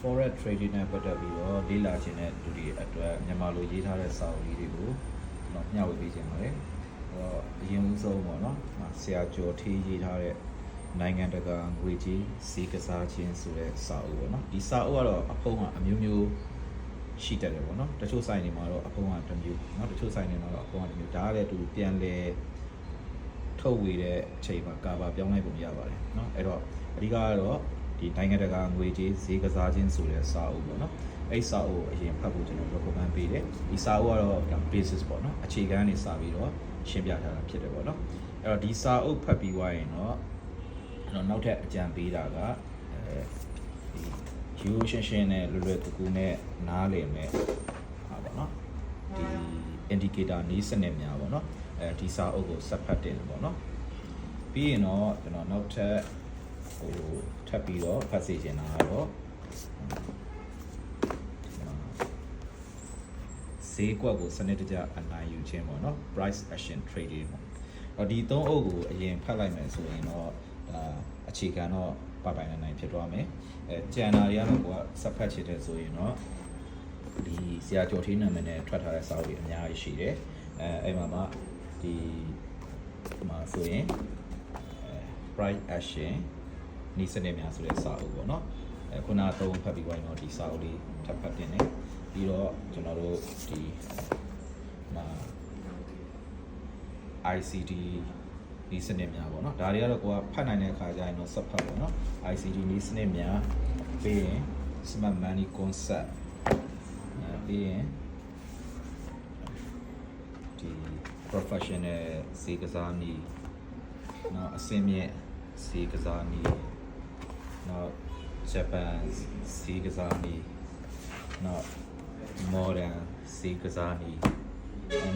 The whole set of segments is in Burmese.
forex trading နဲ့ပတ်သက်ပြီးတော့လေ့လာခြင်းတဲ့လူတွေအတွက်မြန်မာလိုရေးထားတဲ့စာအုပ်လေးတွေကိုကျွန်တော်မျှဝေပေးခြင်းပါတယ်။အဲတော့အရင်ဆုံးပေါ့နော်ဆရာကျော်ထေးရေးထားတဲ့နိုင်ငံတကာငွေကြေးဈေးကစားခြင်းဆိုတဲ့စာအုပ်ပေါ့နော်။ဒီစာအုပ်ကတော့အဖုံးကအမျိုးမျိုးရှိတတ်တယ်ပေါ့နော်။တချို့ဆိုင်တွေမှာတော့အဖုံးကတစ်မျိုးနော်။တချို့ဆိုင်တွေမှာတော့အဖုံးကတစ်မျိုး။ဒါကလည်းသူပြန်လဲထုတ်ဝေတဲ့အချိန်မှာကာဘာပြောင်းလိုက်ပုံရပါတယ်နော်။အဲ့တော့အဓိကကတော့ ဒီနိုင်ငံတကာငွေကြေးဈေးကစားခြင်းဆိုတဲ့စာအုပ်ပေါ့နော်အဲ့စာအုပ်ကိုအရင်ဖတ်ဖို့ကျွန်တော် recommend ပေးတယ်ဒီစာအုပ်ကတော့ဒါ basis ပေါ့နော်အခြေခံနေစပြီးတော့ရှင်းပြထားတာဖြစ်တယ်ပေါ့နော်အဲ့တော့ဒီစာအုပ်ဖတ်ပြီးွားရင်တော့ကျွန်တော်နောက်ထပ်အကြံပေးတာကအဲဒီရိုးရှင်းရှင်းနဲ့လွယ်လွယ်ကူကူနဲ့နားလည်မဲ့ဟာပေါ့နော်ဒီ indicator နည်းစနစ်များပေါ့နော်အဲဒီစာအုပ်ကိုဆက်ဖတ်တင်ပေါ့နော်ပြီးရင်တော့ကျွန်တော်နောက်ထပ် ဟိုထပ်ပြီးတော့ဖတ်စီချင်တာကတော့ဈေးကွက်ကိုစနစ်တကျအနိုင်ယူခြင်းပေါ့နော် price action trading ပေါ့အော်ဒီသုံးအုပ်ကိုအရင်ဖတ်လိုက်မယ်ဆိုရင်တော့ဒါအခြေခံတော့ပပိုင်နိုင်နိုင်ဖြစ်သွားမယ်အဲကျန်တာတွေကတော့ကိုကဆက်ဖတ်ချင်တယ်ဆိုရင်တော့ဒီဆရာကျော်ထင်းနာမည်နဲ့ထွက်ထားတဲ့စာအုပ်တွေအများကြီးရှိတယ်အဲအဲ့မှာမှဒီဟိုမှာဆိုရင်အဲ price action နီးစနစ်များဆိုတဲ့စာအုပ်ပေါ့နော်အဲခုနသုံးဖတ်ပြီးသွားရင်တော့ဒီစာအုပ်လေးထပ်ဖတ်တင်တယ်ပြီးတော့ကျွန်တော်တို့ဒီမှာ ICD ဒီစနစ်များပေါ့နော်ဒါတွေကတော့ကိုကဖတ်နိုင်တဲ့အခါကျရင်တော့ဆက်ဖတ်ပေါ့နော် ICD ဒီစနစ်များပြီးရင် smart money concept အဲပြီးရင်ဒီ professional စေကစားနည်းနောက်အစင်းမြင့်စေကစားနည်း နောက် Japan စေကစားနည်းနောက် modern စေကစားနည်း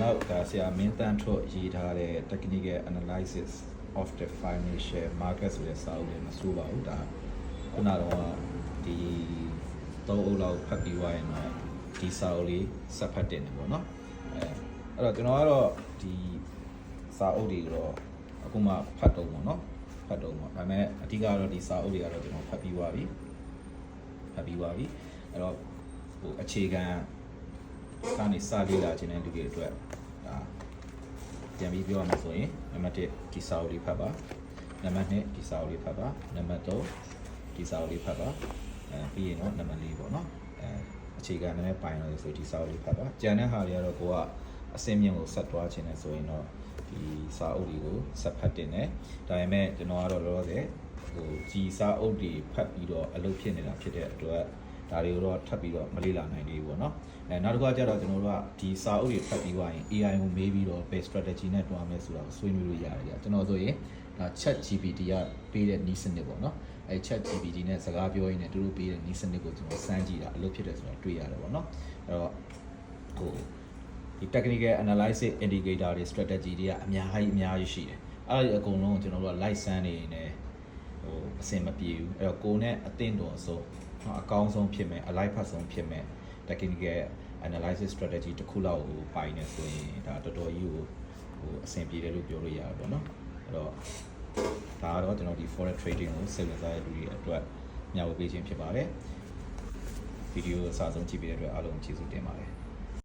နောက်ကဆရာမင်းတန်းထွတ်ရေးထားတဲ့ technical analysis of the financial market ဆိုတဲ့စာအုပ်လေးမစိုးပါဘူးဒါခုနကတော့ဒီသုံးအုပ်လောက်ဖတ်ပြီးသွားရင်တော့ဒီစာအုပ်လေးဆက်ဖတ်တင်တယ်ပေါ့နော်အဲအဲ့တော့ကျွန်တော်ကတော့ဒီစာအုပ်တွေတော့အခုမှဖတ်တော့ပေါ့နော် ဖတ်တော့ပေါ့ဒါပေမဲ့အဓိကတော့ဒီစာအုပ်တွေကတော့ကျွန်တော်ဖတ်ပြီးသွားပြီဖတ်ပြီးသွားပြီအဲ့တော့ဟိုအခြေခံကနေစလေ့လာခြင်းတဲ့လူတွေအတွက်ဒါပြန်ပြီးပြောရမှာဆိုရင်နံပါတ်1ဒီစာအုပ်လေးဖတ်ပါနံပါတ်2ဒီစာအုပ်လေးဖတ်ပါနံပါတ်3ဒီစာအုပ်လေးဖတ်ပါအဲပြီးရင်တော့နံပါတ်4ပေါ့နော်အဲအခြေခံနဲ့ပိုင်လို့ဆိုဒီစာအုပ်လေးဖတ်ပါကြံတဲ့ဟာတွေကတော့ကိုက အစင်းမြင့်ကိုဆက်သွားခြင်းနဲ့ဆိုရင်တော့ဒီစာအုပ်တွေကိုဆက်ဖတ်တင်တယ်ဒါပေမဲ့ကျွန်တော်ကတော့လောလောဆယ်ဟိုဒီစာအုပ်တွေဖတ်ပြီးတော့အလုပ်ဖြစ်နေတာဖြစ်တဲ့အတွက်ဒါတွေကိုတော့ထပ်ပြီးတော့မလေ့လာနိုင်သေးဘူးပေါ့နော်အဲနောက်တစ်ခါကျတော့ကျွန်တော်တို့ကဒီစာအုပ်တွေဖတ်ပြီးသွားရင် AI ကိုမေးပြီးတော့ base strategy နဲ့တွားမယ်ဆိုတာကိုဆွေးနွေးလို့ရတယ်ကြာကျွန်တော်ဆိုရင်ဒါ chat GPT ကပေးတဲ့နည်းစနစ်ပေါ့နော်အဲ chat GPT နဲ့စကားပြောရင်းနဲ့သူတို့ပေးတဲ့နည်းစနစ်ကိုကျွန်တော်စမ်းကြည့်တာအလုပ်ဖြစ်တယ်ဆိုတာတွေ့ရတယ်ပေါ့နော်အဲတော့ဟို ဒီ technical analysis indicator တွေ strategy တွေကအများကြီးအများကြီးရှိတယ်အဲ့ဒါအကုန်လုံးကိုကျွန်တော်တို့က live စမ်းနေနေဟိုအဆင်မပြေဘူးအဲ့တော့ကိုယ်နဲ့အသင့်တော်ဆုံးနော်အကောင်းဆုံးဖြစ်မယ်အလိုက်ဖတ်ဆုံးဖြစ်မယ် technical analysis strategy တစ်ခုလောက်ကိုပိုင်နေဆိုရင်ဒါတော်တော်ကြီးကိုဟိုအဆင်ပြေတယ်လို့ပြောလို့ရတယ်ပေါ့နော်အဲ့တော့ဒါကတော့ကျွန်တော်ဒီ forex trading ကိုစိတ်ဝင်စားတဲ့လူတွေအတွက်မျှဝေပေးခြင်းဖြစ်ပါတယ်ဗီဒီယိုအစဆုံးကြည့်ပေးတဲ့အတွက်အားလုံးကျေးဇူးတင်ပါတယ်